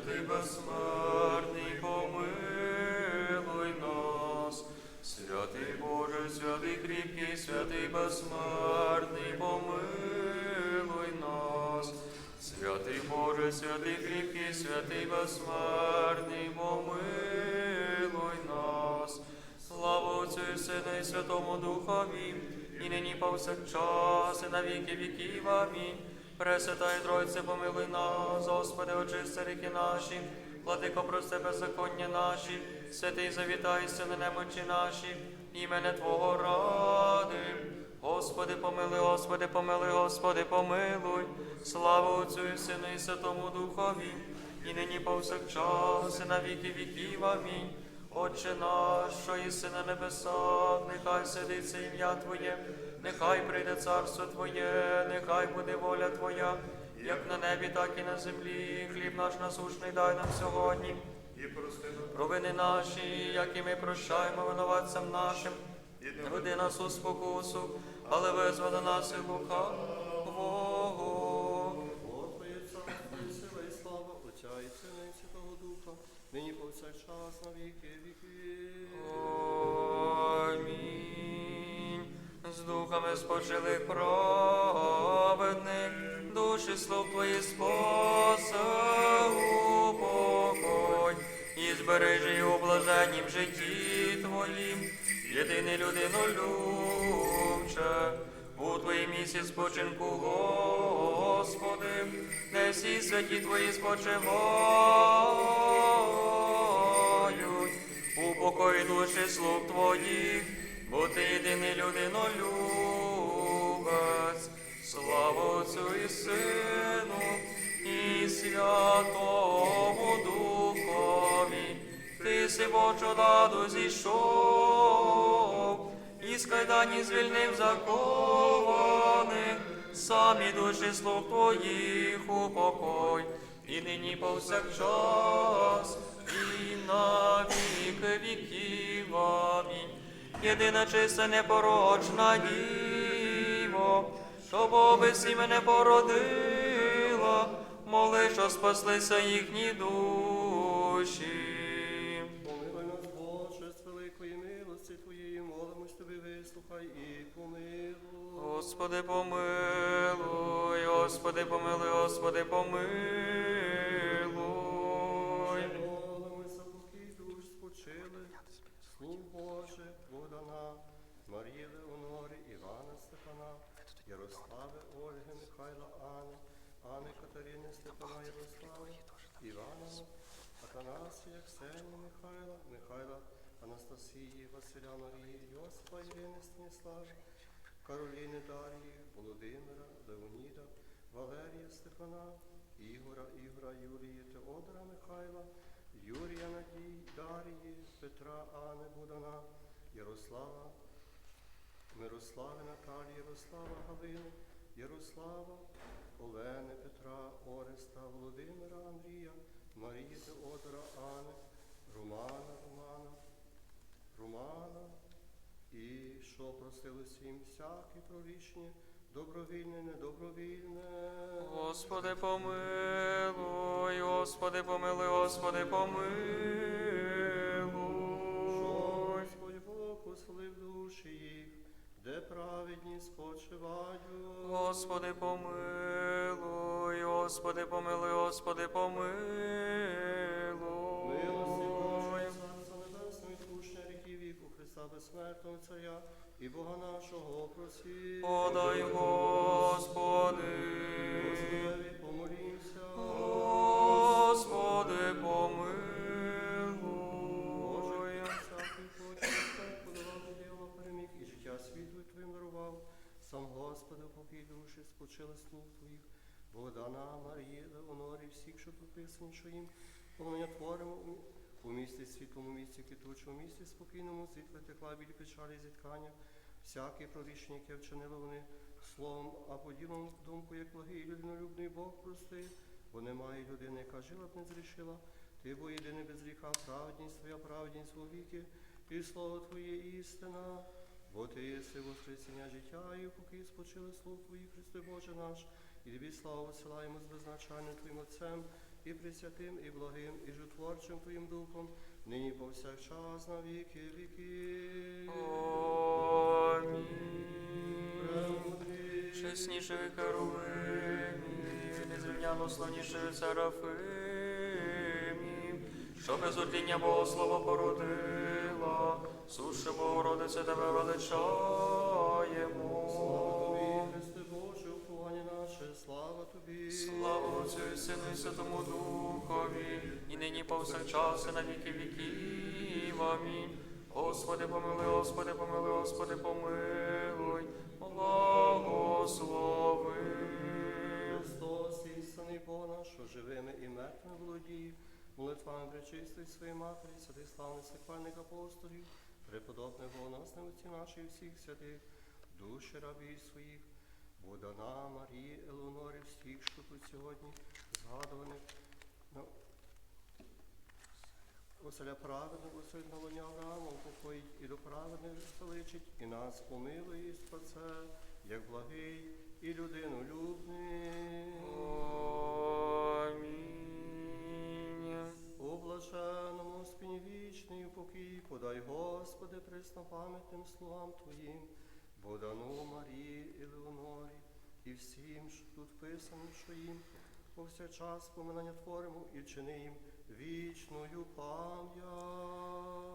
Кріпкий, безсмертний, помилуй нас. Святий Боже, святий кріпкий, святий безсмертний, помилуй нас. Святий Боже, святий кріпкий, святий безсмертний, помилуй нас. Слава Отцю і Сину і Святому Духові, і нині повсякчас, і на віки віків. Амінь. Пресвятає Тройце, помилуй нас, Господи, очисти ріки наші, владико, прости беззаконня наші, святий завітай, сини немочі наші, імене Твого ради. Господи, помилуй, Господи, помилуй, Господи, помилуй. Слава Отцю і Сину і Святому Духові, і нині повсякчас, і на віки віків. Амінь. Отче наш, що єси на небесах, нехай сидиться ім'я Твоє, нехай прийде царство Твоє, нехай буде воля Твоя, як на небі, так і на землі. Хліб наш насушний дай нам сьогодні. І прости Провини наші, як і ми прощаємо винуватцям нашим. Не веди нас у спокусу, але визволи нас і слава Отця і Сина і Святого Духа, нині повсякчас на З духами спочили праведник, душі слов твої спасе у покой, і збережи у блаженнім житті твоїм, єдиний людину любче, у твоїм місці спочинку, Господи, де всі святі твої спочивають, у покої душі слуг твоїх, бо єдиний людинолюбець, слава Отцю і Сину, і Святому Духові, ти си ладу зійшов, і з кайдані звільнив закованих, самі душі слуг твоїх у покой, і нині повсякчас, і на віки віків. Амінь. Єдина чиста непорочна діво, що без мене породила, моли, що спаслися їхні душі. Помилуй нас, Боже, з великої милості Твоєї, молимось Тобі, вислухай і помилуй. Господи, помилуй, Господи, помилуй, Господи, помилуй. Молимося, поки душ спочили, слуг Боже, Богдана, Марії Леонори, Івана Степана, Ярослави, Ольги, Михайла, Ани, Ани Катерини, Степана, Ярослави, Івана, Атанасія, Ксенії, Михайла, Михайла, Анастасії, Василя Марії, Йосипа, Ірини, Станіслави, Кароліни Дарії, Володимира, Леоніда, Валерія Степана, Ігора, Ігора, Юрії, Теодора Михайла, Юрія Надії, Дарії, Петра, Ани Будана, Ярослава, Мирослави Наталії, Ярослава Галини, Ярослава, Олени, Петра, Ореста, Володимира, Андрія, Марії Теодора, Ани, Романа, Романа, Романа, і що простилося їм всяке прорішення, добровільне, недобровільне. Господи, помилуй, Господи, помилуй, Господи, помилуй. Господь Бог услив душі їх, де праведні спочивають. Господи, помилуй, Господи, помилуй, Господи, Милості помилуй. Царства Небесного, відпущення гріхів віку Христа безсмертного Царя і Бога нашого просі. Подай, Господи. Господи, помолімся. Господи, помилуй. Подавав діло переміг і життя світу Твоїм дарував. Сам Господи, покій душі, спочили слуг Твоїх, Богдана, Марії, Леонорі, всіх, що прописані, що їм творимо у, місті світлому, місті квітучому, місті спокійному, світле текла, біль печалі, зіткання, всяке прорішення, яке вчинили вони словом, а поділом думку, як благий і людинолюбний Бог прости, бо немає людини, яка жила б не зрішила. Ти бо єдиний без гріха, праведність твоя, праведність у віки, і слово Твоє істина. Бо ти єси воскресіння життя, і поки спочили слуг Твої, Христе Боже наш, і тобі славу посилаємо з беззначальним Твоїм Отцем, і пресвятим, і благим, і житворчим Твоїм Духом, нині повсякчас на віки віки. Амінь. Чесніший Херовимів, незрівняно славніший Серафимів, що без одіння Богослова породила, суше Богородице тебе величаємо. Сину і Святому Духові, і нині повсякчас і на віки віків. Амінь. Господи, помилуй, Господи, помилуй, Господи, помилуй, благослови. Христос, істинний Бог наш, живими і мертвими володіє, молитвами причистої своєї матері, святих славних сихвальних апостолів, преподобних богоносних отців наших і всіх святих, душі рабів своїх, Богдана, Марії, Елеонори, всіх, що тут сьогодні згадуваних. Ну, Оселя праведного, на луні Авраама, упокоїть і до праведних заличить, і нас помилує і спасе, як благий і людину любний. Амінь. У блаженному спині вічний упокій, подай, Господи, преснопам'ятним слугам Твоїм, Богдану Марії і Леонорі, і всім, що тут писано, що їм повсякчас поминання творимо і чини їм вічною пам'ять.